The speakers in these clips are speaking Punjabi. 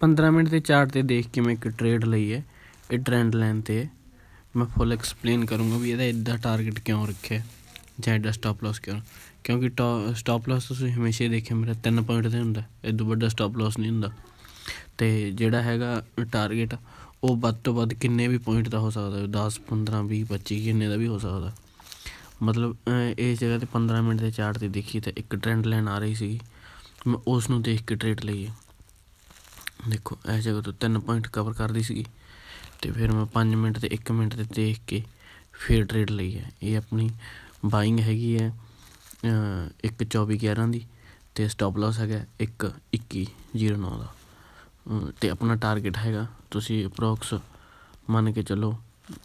15 ਮਿੰਟ ਦੇ ਚਾਰਟ ਤੇ ਦੇਖ ਕੇ ਮੈਂ ਇੱਕ ਟ੍ਰੇਡ ਲਈ ਹੈ, ਇਹ ਟ੍ਰੈਂਡ ਲਾਈਨ ਤੇ ਹੈ। ਮੈਂ ਫੁੱਲ ਐਕਸਪਲੇਨ ਕਰੂੰਗਾ ਵੀ ਇਹਦਾ ਇੱਦਾਂ ਟਾਰਗੇਟ ਕਿਉਂ ਰੱਖਿਆ, ਜਾਂ ਇਹਦਾ ਸਟਾਪ ਲਾਸ ਕਿਉਂ ਕਿਉਂਕਿ ਸਟਾਪ ਲਾਸ ਤੁਸੀਂ ਹਮੇਸ਼ਾ ਹੀ ਦੇਖਿਆ, ਮੇਰਾ 3 ਪੁਆਇੰਟ ਤੇ ਹੁੰਦਾ ਇਦੋਂ ਵੱਡਾ ਸਟਾਪ ਲਾਸ ਨਹੀਂ ਹੁੰਦਾ। ਤੇ ਜਿਹੜਾ ਹੈਗਾ ਟਾਰਗੇਟ ਉਹ ਵੱਧ ਤੋਂ ਵੱਧ ਕਿੰਨੇ ਵੀ ਪੁਆਇੰਟ ਦਾ ਹੋ ਸਕਦਾ 10 15 20 25 ਕਿੰਨੇ ਦਾ ਵੀ ਹੋ ਸਕਦਾ। ਮਤਲਬ ਇਸ ਜਗ੍ਹਾ ਤੇ 15 ਮਿੰਟ ਦੇ ਚਾਰਟ ਤੇ ਦੇਖੀ ਤਾਂ ਇੱਕ ਟ੍ਰੈਂਡ ਲਾਈਨ ਆ ਰਹੀ ਸੀ ਮੈਂ ਉਸ ਨੂੰ ਦੇਖ ਕੇ ਟ੍ਰੇਡ ਲਈਏ ਦੇਖੋ ਇਹ ਜਗ੍ਹਾ ਤੋਂ ਤਿੰਨ ਪੁਆਇੰਟ ਕਵਰ ਕਰਦੀ ਸੀਗੀ ਤੇ ਫਿਰ ਮੈਂ 5 ਮਿੰਟ ਤੇ 1 ਮਿੰਟ ਤੇ ਦੇਖ ਕੇ ਫਿਰ ਟ੍ਰੇਡ ਲਈ ਹੈ। ਇਹ ਆਪਣੀ ਬਾਇੰਗ ਹੈਗੀ ਹੈ ਅ, ਇੱਕ 24 11 ਦੀ ਤੇ ਸਟਾਪ ਲਾਸ ਹੈਗਾ ਇੱਕ 21 09 ਦਾ। ਅ, ਤੇ ਆਪਣਾ ਟਾਰਗੇਟ ਹੈਗਾ ਤੁਸੀਂ ਅਪਰੋਕਸ ਮੰਨ ਕੇ ਚੱਲੋ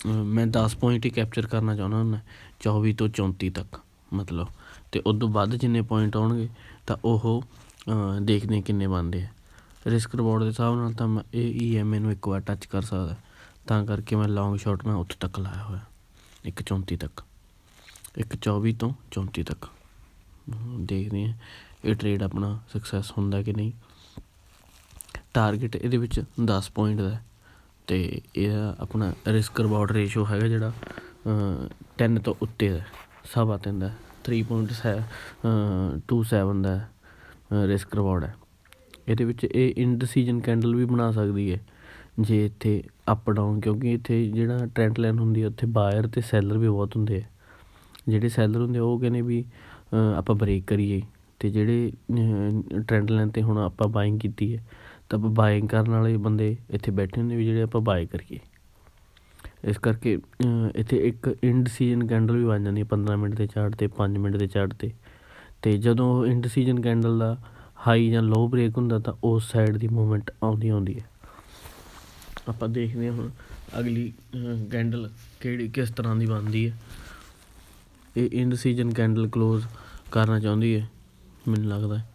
ਮੈਂ 10 ਪੁਆਇੰਟ ਹੀ ਕੈਪਚਰ ਕਰਨਾ ਚਾਹੁੰਦਾ ਹੁੰਦਾ 24 ਤੋਂ 34 ਤੱਕ ਮਤਲਬ। ਤੇ ਉਸ ਤੋਂ ਵੱਧ ਜਿੰਨੇ ਪੁਆਇੰਟ ਆਉਣਗੇ ਤਾਂ ਉਹ ਦੇਖਦੇ ਕਿੰਨੇ ਬਣਦੇ ਆ। ਰਿਸਕ ਰਿਵਾਰਡ ਦੇ ਹਿਸਾਬ ਨਾਲ ਤਾਂ ਮੈਂ ਇਹ ਈਐਮਏ ਨੂੰ ਇੱਕ ਵਾਰ ਟੱਚ ਕਰ ਸਕਦਾ। ਤਾਂ ਕਰਕੇ ਮੈਂ ਲੌਂਗ ਸ਼ਾਟ ਮੈਂ ਉੱਥੇ ਤੱਕ ਲਾਇਆ ਹੋਇਆ। ਇੱਕ 34 ਤੱਕ। ਇੱਕ 24 ਤੋਂ 34 ਤੱਕ। ਹਮ, ਦੇਖਦੇ ਹਾਂ ਇਹ ਟ੍ਰੇਡ ਆਪਣਾ ਸਕਸੈਸ ਹੁੰਦਾ ਕਿ ਨਹੀਂ। ਟਾਰਗੇਟ ਇਹਦੇ ਵਿੱਚ 10 ਪੁਆਇੰਟ ਦਾ ਹੈ। ਤੇ ਇਹਦਾ ਆਪਣਾ ਰਿਸਕ ਰਿਵਾਰਡ ਰੇਸ਼ੋ ਹੈਗਾ ਜਿਹੜਾ ਅ, 10 ਤੋਂ ਉੱਤੇ ਦਾ ਸਵਾ ਤਿੰਨ ਦਾ 3.27 ਦਾ ਰਿਸਕ ਰਿਵਾਰਡ ਹੈ। ਇਹਦੇ ਵਿੱਚ ਇਹ ਇਨਡਿਸੀਜਨ ਕੈਂਡਲ ਵੀ ਬਣਾ ਸਕਦੀ ਹੈ। ਜੇ ਇੱਥੇ ਅਪ ਡਾਊਨ ਕਿਉਂਕਿ ਇੱਥੇ ਜਿਹੜਾ ਟ੍ਰੈਂਡ ਲਾਈਨ ਹੁੰਦੀ ਹੈ, ਉੱਥੇ ਬਾਇਰ ਅਤੇ ਸੈਲਰ ਵੀ ਬਹੁਤ ਹੁੰਦੇ ਆ। ਜਿਹੜੇ ਸੈਲਰ ਹੁੰਦੇ ਆ, ਉਹ ਕਹਿੰਦੇ ਵੀ ਆਪਾਂ ਬ੍ਰੇਕ ਕਰੀਏ। ਅਤੇ ਜਿਹੜੇ ਟ੍ਰੈਂਡ ਲਾਈਨ ਤੇ ਹੁਣ ਆਪਾਂ ਬਾਇੰਗ ਕੀਤੀ ਹੈ, ਤਾਂ ਆਪਾਂ ਬਾਇੰਗ ਕਰਨ ਵਾਲੇ ਬੰਦੇ ਇੱਥੇ ਬੈਠੇ ਹੁੰਦੇ ਵੀ ਜਿਹੜੇ ਆਪਾਂ ਬਾਏ ਕਰੀਏ। ਇਸ ਕਰਕੇ ਇੱਥੇ ਇੱਕ ਇਨਡਿਸੀਜਨ ਕੈਂਡਲ ਵੀ ਬਣ ਜਾਂਦੀ ਹੈ 15 ਮਿੰਟ ਦੇ ਚਾਰਟ ਤੇ 5 ਮਿੰਟ ਦੇ ਚਾਰਟ ਤੇ। ਤੇ ਜਦੋਂ ਉਹ ਇਨਡਿਸੀਜਨ ਕੈਂਡਲ ਦਾ ਹਾਈ ਜਾਂ ਲੋ ਬ੍ਰੇਕ ਹੁੰਦਾ ਤਾਂ ਉਸ ਸਾਈਡ ਦੀ ਮੂਵਮੈਂਟ ਆਉਂਦੀ ਆਉਂਦੀ ਹੈ। ਆਪਾਂ ਦੇਖਦੇ ਹਾਂ ਹੁਣ ਅਗਲੀ ਕੈਂਡਲ ਕਿਹੜੀ, ਕਿਸ ਤਰ੍ਹਾਂ ਦੀ ਬਣਦੀ ਹੈ। ਇਹ ਇਨਡਿਸੀਜਨ ਕੈਂਡਲ ক্লোਜ਼ ਕਰਨਾ ਚਾਹੁੰਦੀ ਹੈ, ਮੈਨੂੰ ਲੱਗਦਾ ਹੈ।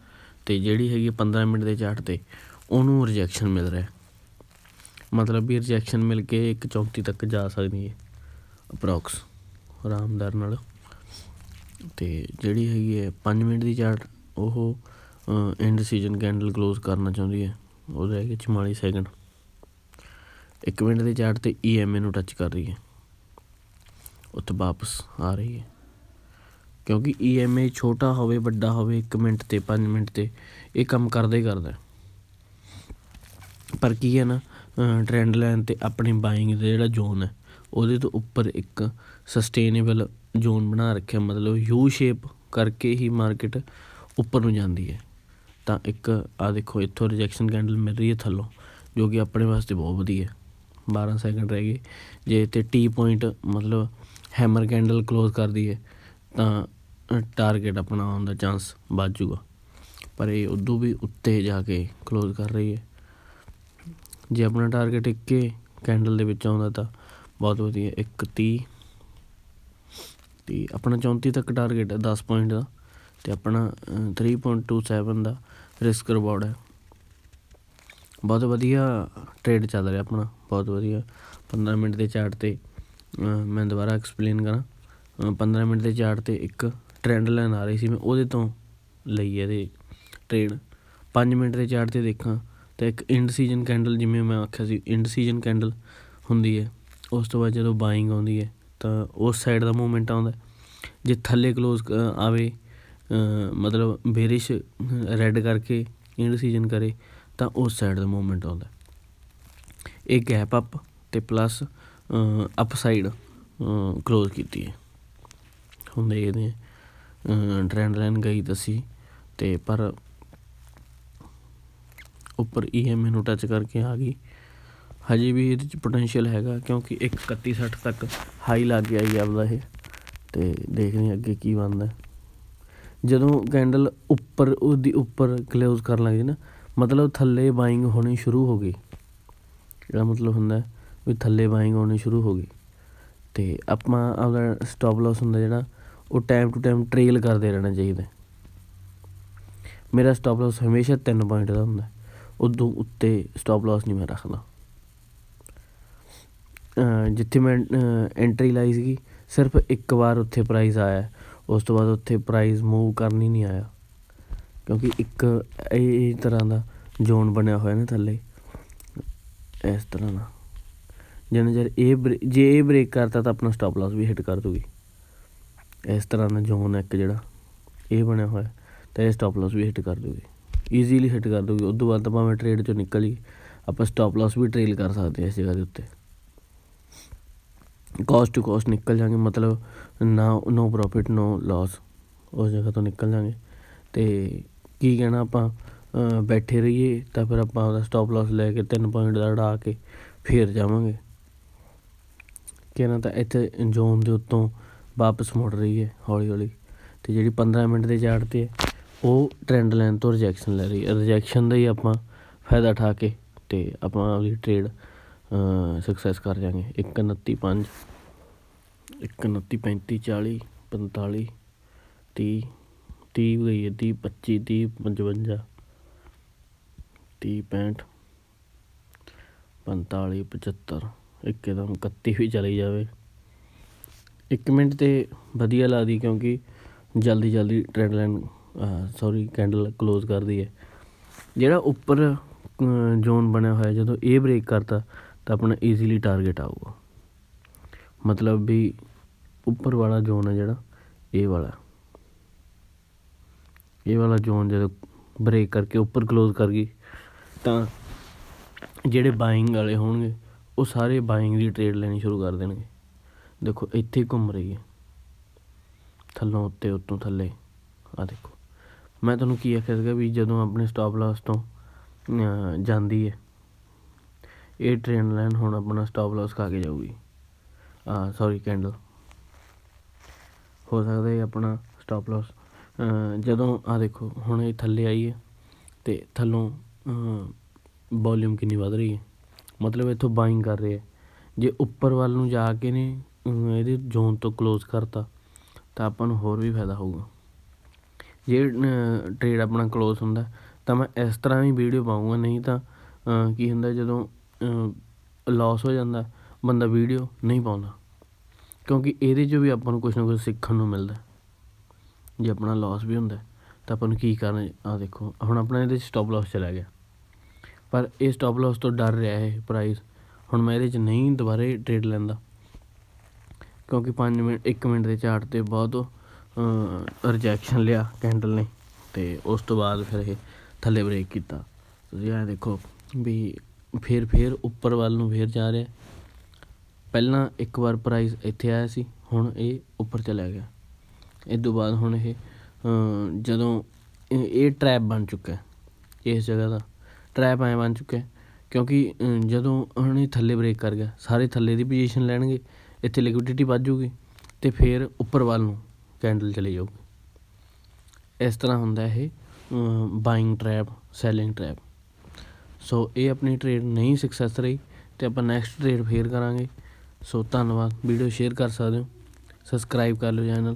ਤੇ ਜਿਹੜੀ ਹੈਗੀ ਹੈ 15 ਮਿੰਟ ਦੇ ਚਾਰਟ ਤੇ, ਉਹਨੂੰ ਰਿਜੈਕਸ਼ਨ ਮਿਲ ਰਿਹਾ ਮਤਲਬ ਵੀ ਰਿਜੈਕਸ਼ਨ ਮਿਲ ਕੇ ਇੱਕ 34 ਤੱਕ ਜਾ ਸਕਦੀ ਹੈ ਅਪਰੋਕਸ ਆਰਾਮਦਾਰ ਨਾਲ। ਤੇ ਜਿਹੜੀ ਹੈਗੀ ਹੈ 5 ਮਿੰਟ ਦੀ ਚਾਰਟ ਉਹ ਐਂਡ ਸੀਜ਼ਨ ਕੈਂਡਲ ক্লোਜ਼ ਕਰਨਾ ਚਾਹੁੰਦੀ ਹੈ। ਉਹ ਰਹਿ ਗਏ 44 ਸੈਕਿੰਡ 1 ਮਿੰਟ ਦੇ ਚਾਰਟ ਤੇ ਈਐਮਏ ਨੂੰ ਟੱਚ ਕਰ ਰਹੀ ਹੈ। ਉੱਥੇ ਵਾਪਸ ਆ ਰਹੀ ਹੈ। ਕਿਉਂਕਿ ਈਐਮਏ ਛੋਟਾ ਹੋਵੇ, ਵੱਡਾ ਹੋਵੇ 1 ਮਿੰਟ ਤੇ 5 ਮਿੰਟ ਤੇ, ਇਹ ਕੰਮ ਕਰਦਾ ਹੀ ਕਰਦਾ ਪਰ ਕੀ ਹੈ ਨਾ ਟ੍ਰੈਂਡ ਲਾਈਨ ਤੇ ਆਪਣੀ ਬਾਇੰਗ ਦਾ ਜਿਹੜਾ ਜ਼ੋਨ ਹੈ, ਉਹਦੇ ਤੋਂ ਉੱਪਰ ਇੱਕ ਸਸਟੇਨੇਬਲ ਜ਼ੋਨ ਬਣਾ ਰੱਖਿਆ। ਮਤਲਬ ਯੂ ਸ਼ੇਪ ਕਰਕੇ ਹੀ ਮਾਰਕੀਟ ਉੱਪਰ ਨੂੰ ਜਾਂਦੀ ਹੈ। ਤਾਂ ਇੱਕ ਆਹ ਦੇਖੋ, ਇੱਥੋਂ ਰਿਜੈਕਸ਼ਨ ਕੈਂਡਲ ਮਿਲ ਰਹੀ ਹੈ ਥੱਲੋਂ, ਜੋ ਕਿ ਆਪਣੇ ਵਾਸਤੇ ਬਹੁਤ ਵਧੀਆ ਬਾਰ੍ਹਾਂ ਸੈਕਿੰਡ ਰਹਿ ਗਏ। ਜੇ ਇੱਥੇ ਟੀ ਪੁਆਇੰਟ ਮਤਲਬ ਹੈਮਰ ਕੈਂਡਲ ਕਲੋਜ਼ ਕਰ ਦਈਏ ਤਾਂ ਟਾਰਗੇਟ ਆਪਣਾ ਆਉਣ ਦਾ ਚਾਂਸ ਵੱਧ ਜੂਗਾ ਪਰ ਇਹ ਉਦੋਂ ਵੀ ਉੱਤੇ ਜਾ ਕੇ ਕਲੋਜ਼ ਕਰ ਰਹੀ ਹੈ। ਜੇ ਆਪਣਾ ਟਾਰਗੇਟ ਇੱਕੇ ਕੈਂਡਲ ਦੇ ਵਿੱਚ ਆਉਂਦਾ ਤਾਂ ਬਹੁਤ ਵਧੀਆ 1 30 ਤੇ ਆਪਣਾ 34 ਤੱਕ ਟਾਰਗੇਟ ਹੈ 10 ਪੁਆਇੰਟ ਦਾ। ਤੇ ਆਪਣਾ ਅ, 3.27 ਦਾ ਰਿਸਕ ਰਿਵਾਰਡ ਹੈ। ਬਹੁਤ ਵਧੀਆ ਟ੍ਰੇਡ ਚੱਲ ਰਿਹਾ ਆਪਣਾ ਬਹੁਤ ਵਧੀਆ। 15 ਮਿੰਟ ਦੇ ਚਾਰਟ ਤੇ ਮੈਂ ਦੁਬਾਰਾ ਐਕਸਪਲੇਨ ਕਰਾਂ। ਅ, 15 ਮਿੰਟ ਦੇ ਚਾਰਟ ਤੇ ਇੱਕ ਟ੍ਰੈਂਡ ਲਾਈਨ ਆ ਰਹੀ ਸੀ ਮੈਂ ਉਹਦੇ ਤੋਂ ਲਈ ਇਹਦੇ ਟ੍ਰੇਡ 5 ਮਿੰਟ ਦੇ ਚਾਰਟ ਤੇ ਦੇਖਾਂ ਤਾਂ ਇੱਕ ਇੰਡ ਸੀਜ਼ਨ ਕੈਂਡਲ ਜਿਵੇਂ ਮੈਂ ਆਖਿਆ ਸੀ ਇੰਡ ਸੀਜ਼ਨ ਕੈਂਡਲ ਹੁੰਦੀ ਹੈ। ਉਸ ਤੋਂ ਬਾਅਦ ਜਦੋਂ ਬਾਇੰਗ ਆਉਂਦੀ ਹੈ ਤਾਂ ਉਸ ਸਾਈਡ ਦਾ ਮੂਵਮੈਂਟ ਆਉਂਦਾ ਜੇ ਥੱਲੇ ক্লোਜ਼ ਆਵੇ ਮਤਲਬ ਬੇਰਿਸ਼ ਰੈੱਡ ਕਰਕੇ ਇੰਡ ਸੀਜ਼ਨ ਕਰੇ ਤਾਂ ਉਸ ਸਾਈਡ ਦਾ ਮੂਵਮੈਂਟ ਆਉਂਦਾ। ਇਹ ਗੈਪ ਅਪ ਅਤੇ ਪਲੱਸ ਅਪ ਸਾਈਡ ক্লোਜ਼ ਕੀਤੀ ਹੈ। ਹੁਣ ਦੇਖਦੇ ਹਾਂ ਟ੍ਰੈਂਡ ਲਾਈਨ ਗਈ ਦਸੀ ਤੇ ਪਰ ਉੱਪਰ ਈਐਮਏ ਨੂੰ ਟੱਚ ਕਰਕੇ ਆ ਗਈ। ਹਜੇ ਵੀ ਇਹਦੇ ਚ ਪੋਟੈਂਸ਼ੀਅਲ ਹੈਗਾ ਕਿਉਂਕਿ 13160 ਤੱਕ ਹਾਈ ਲੱਗ ਗਿਆ ਹੀ ਆਪਦਾ ਇਹ। ਤੇ ਦੇਖਦੇ ਹਾਂ ਅੱਗੇ ਕੀ ਬਣਦਾ। ਜਦੋਂ ਕੈਂਡਲ ਉੱਪਰ, ਉਹਦੀ ਉੱਪਰ ਕਲੋਜ਼ ਕਰਨ ਲੱਗ ਜੇ ਨਾ, ਮਤਲਬ ਥੱਲੇ ਬਾਇੰਗ ਹੋਣੀ ਸ਼ੁਰੂ ਹੋ ਗਈ। ਇਹਦਾ ਮਤਲਬ ਹੁੰਦਾ ਵੀ ਥੱਲੇ ਬਾਇੰਗ ਹੋਣੀ ਸ਼ੁਰੂ ਹੋ ਗਈ। ਅਤੇ ਆਪਾਂ ਆਪਦਾ ਸਟਾਪ ਲਾਸ ਹੁੰਦਾ ਜਿਹੜਾ, ਉਹ ਟਾਈਮ ਟੂ ਟਾਈਮ ਟ੍ਰੇਲ ਕਰਦੇ ਰਹਿਣਾ ਚਾਹੀਦਾ ਮੇਰਾ ਸਟਾਪ ਲਾਸ ਹਮੇਸ਼ਾ 3 ਪੁਆਇੰਟ ਦਾ ਹੁੰਦਾ ਉਦੋਂ ਉੱਤੇ ਸਟਾਪ ਲਾਸ ਨਹੀਂ ਮੈਂ ਰੱਖਦਾ। ਜਿੱਥੇ ਮੈਂ ਐਂਟਰੀ ਲਾਈ ਸੀਗੀ, ਸਿਰਫ ਇੱਕ ਵਾਰ ਉੱਥੇ ਪ੍ਰਾਈਜ਼ ਆਇਆ ਉਸ ਤੋਂ ਬਾਅਦ ਉੱਥੇ ਪ੍ਰਾਈਜ਼ ਮੂਵ ਕਰਨ ਹੀ ਨਹੀਂ ਆਇਆ। ਕਿਉਂਕਿ ਇੱਕ ਇਹ ਤਰ੍ਹਾਂ ਦਾ ਜ਼ੋਨ ਬਣਿਆ ਹੋਇਆ ਨਾ ਥੱਲੇ। ਇਸ ਤਰ੍ਹਾਂ ਦਾ। ਜਿੰਨਾ ਚਿਰ ਇਹ ਬਰੇ- ਜੇ ਇਹ ਬ੍ਰੇਕ ਕਰਤਾ ਤਾਂ ਆਪਣਾ ਸਟਾਪ ਲਾਸ ਵੀ ਹਿੱਟ ਕਰ ਦੂਗੀ। ਇਸ ਤਰ੍ਹਾਂ ਦਾ ਜ਼ੋਨ ਇੱਕ ਜਿਹੜਾ। ਇਹ ਬਣਿਆ ਹੋਇਆ, ਤਾਂ ਇਹ ਸਟਾਪ ਲਾਸ ਵੀ ਹਿੱਟ ਕਰ ਦੂਗੀ। ਈਜ਼ੀਲੀ ਹਿੱਟ ਕਰ ਦੂਗੀ। ਉਸ ਤੋਂ ਬਾਅਦ ਤਾਂ ਭਾਵੇਂ ਟ੍ਰੇਡ ਚੋਂ ਨਿਕਲ ਹੀ, ਆਪਾਂ ਸਟਾਪ ਲਾਸ ਵੀ ਟ੍ਰੇਲ ਕਰ ਸਕਦੇ ਹਾਂ ਇਸ ਜਗ੍ਹਾ ਦੇ ਉੱਤੇ। ਕਾਸਟ ਟੂ ਕੋਸਟ ਨਿਕਲ ਜਾਾਂਗੇ ਮਤਲਬ ਨਾ ਨੋ ਪ੍ਰੋਫਿਟ ਨੋ ਲਾਸ ਉਸ ਜਗ੍ਹਾ ਤੋਂ ਨਿਕਲ ਜਾਾਂਗੇ ਤੇ ਕੀ ਕਹਿਣਾ ਆਪਾਂ ਬੈਠੇ ਰਹੀਏ, ਤਾਂ ਫਿਰ ਆਪਾਂ ਉਹਦਾ ਸਟਾਪ ਲਾਸ ਲੈ ਕੇ 3 ਪੁਆਇੰਟ ਦਾ ਉਡਾ ਕੇ ਫੇਰ ਜਾਵਾਂਗੇ। ਕਹਿਣਾ ਤਾਂ ਇੱਥੇ ਜ਼ੋਨ ਦੇ ਉੱਤੋਂ ਵਾਪਸ ਮੁੜ ਰਹੀ ਹੈ ਹੌਲੀ ਹੌਲੀ ਤੇ ਜਿਹੜੀ 15 ਮਿੰਟ ਦੇ ਚਾਰਟ ਤੇ ਹੈ, ਉਹ ਟ੍ਰੈਂਡ ਲਾਈਨ ਤੋਂ ਰਿਜੈਕਸ਼ਨ ਲੈ ਰਹੀ ਹੈ। ਰਿਜੈਕਸ਼ਨ ਦਾ ਹੀ ਆਪਾਂ ਫਾਇਦਾ ਉਠਾ ਕੇ ਤੇ ਆਪਾਂ ਆਪਣੀ ਟ੍ਰੇਡ ਸਕਸੈਸ ਕਰ ਜਾਾਂਗੇ 129 5 129 35 40 45 30 30 ਗਈ ਹੈ 30 25 30 55 30 65 45 75 ਇੱਕਦਮ 31 ਵੀ ਚਲੀ ਜਾਵੇ। ਇੱਕ ਮਿੰਟ ਤੇ ਵਧੀਆ ਲੱਗਦੀ ਕਿਉਂਕਿ ਜਲਦੀ ਜਲਦੀ trend line sorry candle close ਕਰਦੀ ਹੈ। ਜਿਹੜਾ ਉੱਪਰ ਜ਼ੋਨ ਬਣਿਆ ਹੋਇਆ, ਜਦੋਂ ਇਹ ਬ੍ਰੇਕ ਕਰਤਾ ਤਾਂ ਆਪਣਾ ਈਜ਼ੀਲੀ ਟਾਰਗੇਟ ਆਊਗਾ। ਮਤਲਬ ਵੀ ਉੱਪਰ ਵਾਲਾ ਜ਼ੋਨ ਹੈ ਜਿਹੜਾ, ਇਹ ਵਾਲਾ। ਇਹ ਵਾਲਾ ਜ਼ੋਨ ਜਦੋਂ ਬ੍ਰੇਕ ਕਰਕੇ ਉੱਪਰ ਕਲੋਜ਼ ਕਰ ਗਈ, ਤਾਂ ਜਿਹੜੇ ਬਾਇੰਗ ਵਾਲੇ ਹੋਣਗੇ, ਉਹ ਸਾਰੇ ਬਾਇੰਗ ਦੀ ਟ੍ਰੇਡ ਲੈਣੀ ਸ਼ੁਰੂ ਕਰ ਦੇਣਗੇ। ਦੇਖੋ, ਇੱਥੇ ਘੁੰਮ ਰਹੀ ਹੈ। ਥੱਲੋਂ ਉੱਤੇ, ਉੱਤੋਂ ਥੱਲੇ। ਆ ਦੇਖੋ। ਮੈਂ ਤੁਹਾਨੂੰ ਕੀ ਆਖਿਆ ਸੀਗਾ ਵੀ ਜਦੋਂ ਆਪਣੇ ਸਟਾਪ ਲਾਸ ਤੋਂ ਜਾਂਦੀ ਹੈ ਇਹ ਟ੍ਰੇਨ ਲਾਈਨ ਹੁਣ ਆਪਣਾ ਸਟਾਪ ਲਾਸ ਖਾ ਕੇ ਜਾਊਗੀ। ਆ ਸੌਰੀ ਕੈਂਡਲ ਹੋ ਸਕਦਾ ਇਹ ਆਪਣਾ ਸਟਾਪ ਲਾਸ ਜਦੋਂ, ਆ ਦੇਖੋ, ਹੁਣ ਇਹ ਥੱਲੇ ਆਈ ਹੈ ਤੇ ਥੱਲੋਂ ਵੋਲਿਊਮ ਕਿੰਨੀ ਵੱਧ ਰਹੀ ਹੈ। ਮਤਲਬ ਇੱਥੋਂ ਬਾਇੰਗ ਕਰ ਰਹੇ ਹੈ। ਜੇ ਉੱਪਰ ਵੱਲ ਨੂੰ ਜਾ ਕੇ ਨੇ ਇਹਦੇ ਜ਼ੋਨ ਤੋਂ ਕਲੋਜ਼ ਕਰਤਾ, ਤਾਂ ਆਪਾਂ ਨੂੰ ਹੋਰ ਵੀ ਫਾਇਦਾ ਹੋਊਗਾ। ਜੇ ਟ੍ਰੇਡ ਆਪਣਾ ਕਲੋਜ਼ ਹੁੰਦਾ, ਤਾਂ ਮੈਂ ਇਸ ਤਰ੍ਹਾਂ ਹੀ ਵੀਡੀਓ ਪਾਊਂਗਾ, ਨਹੀਂ ਤਾਂ ਕੀ ਹੁੰਦਾ ਜਦੋਂ ਲੋਸ ਹੋ ਜਾਂਦਾ ਬੰਦਾ ਵੀਡੀਓ ਨਹੀਂ ਪਾਉਂਦਾ। ਕਿਉਂਕਿ ਇਹਦੇ 'ਚ ਵੀ ਆਪਾਂ ਨੂੰ ਕੁਛ ਨਾ ਕੁਛ ਸਿੱਖਣ ਨੂੰ ਮਿਲਦਾ ਜੇ ਆਪਣਾ ਲੋਸ ਵੀ ਹੁੰਦਾ ਤਾਂ ਆਪਾਂ ਨੂੰ ਕੀ ਕਰਨਾ ਆ ਦੇਖੋ, ਹੁਣ ਆਪਣਾ ਇਹਦੇ 'ਚ ਸਟਾਪ ਲਾਸ ਚਲਾ ਗਿਆ। ਪਰ ਇਹ ਸਟਾਪ ਲਾਸ ਤੋਂ ਡਰ ਰਿਹਾ ਇਹ ਪ੍ਰਾਈਸ ਹੁਣ ਮੈਂ ਇਹਦੇ 'ਚ ਨਹੀਂ ਦੁਬਾਰੇ ਟ੍ਰੇਡ ਲੈਂਦਾ। ਕਿਉਂਕਿ 5 ਮਿੰਟ 1 ਮਿੰਟ ਦੇ ਚਾਰਟ ਤੇ ਬਹੁਤ ਰਿਜੈਕਸ਼ਨ ਲਿਆ ਕੈਂਡਲ ਨੇ। ਤੇ ਉਸ ਤੋਂ ਬਾਅਦ ਫਿਰ ਇਹ ਥੱਲੇ ਬ੍ਰੇਕ ਕੀਤਾ। ਤੁਸੀਂ ਇਹ ਦੇਖੋ ਵੀ ਫਿਰ ਫਿਰ ਉੱਪਰ ਵੱਲ ਨੂੰ ਫਿਰ ਜਾ ਰਿਹਾ। ਪਹਿਲਾਂ ਇੱਕ ਵਾਰ ਪ੍ਰਾਈਜ਼ ਇੱਥੇ ਆਇਆ ਸੀ, ਹੁਣ ਇਹ ਉੱਪਰ ਚਲਾ ਗਿਆ। ਇਹ ਤੋਂ ਬਾਅਦ ਹੁਣ ਇਹ ਜਦੋਂ ਇਹ ਟਰੈਪ ਬਣ ਚੁੱਕਾ ਇਸ ਜਗ੍ਹਾ ਦਾ। ਟਰੈਪ ਐ ਬਣ ਚੁੱਕਾ ਕਿਉਂਕਿ ਜਦੋਂ ਹੁਣ ਇਹ ਥੱਲੇ ਬ੍ਰੇਕ ਕਰ ਗਿਆ, ਸਾਰੇ ਥੱਲੇ ਦੀ ਪੋਜੀਸ਼ਨ ਲੈਣਗੇ, ਇੱਥੇ ਲਿਕੁਇਡਿਟੀ ਵੱਧ ਜੂਗੀ ਤੇ ਫਿਰ ਉੱਪਰ ਵੱਲ ਨੂੰ ਕੈਂਡਲ ਚਲੇ ਜਾਊਗੀ। ਇਸ ਤਰ੍ਹਾਂ ਹੁੰਦਾ ਇਹ buying trap selling trap so ਇਹ ਆਪਣੀ ਟ੍ਰੇਡ ਨਹੀਂ ਸਕਸੈਸ ਰਹੀ ਤੇ ਆਪਾਂ ਨੈਕਸਟ ਟ੍ਰੇਡ ਫੇਰ ਕਰਾਂਗੇ। ਸੋ ਧੰਨਵਾਦ। ਵੀਡੀਓ ਸ਼ੇਅਰ ਕਰ ਸਕਦੇ ਹੋ। ਸਬਸਕ੍ਰਾਈਬ ਕਰ ਲਓ ਚੈਨਲ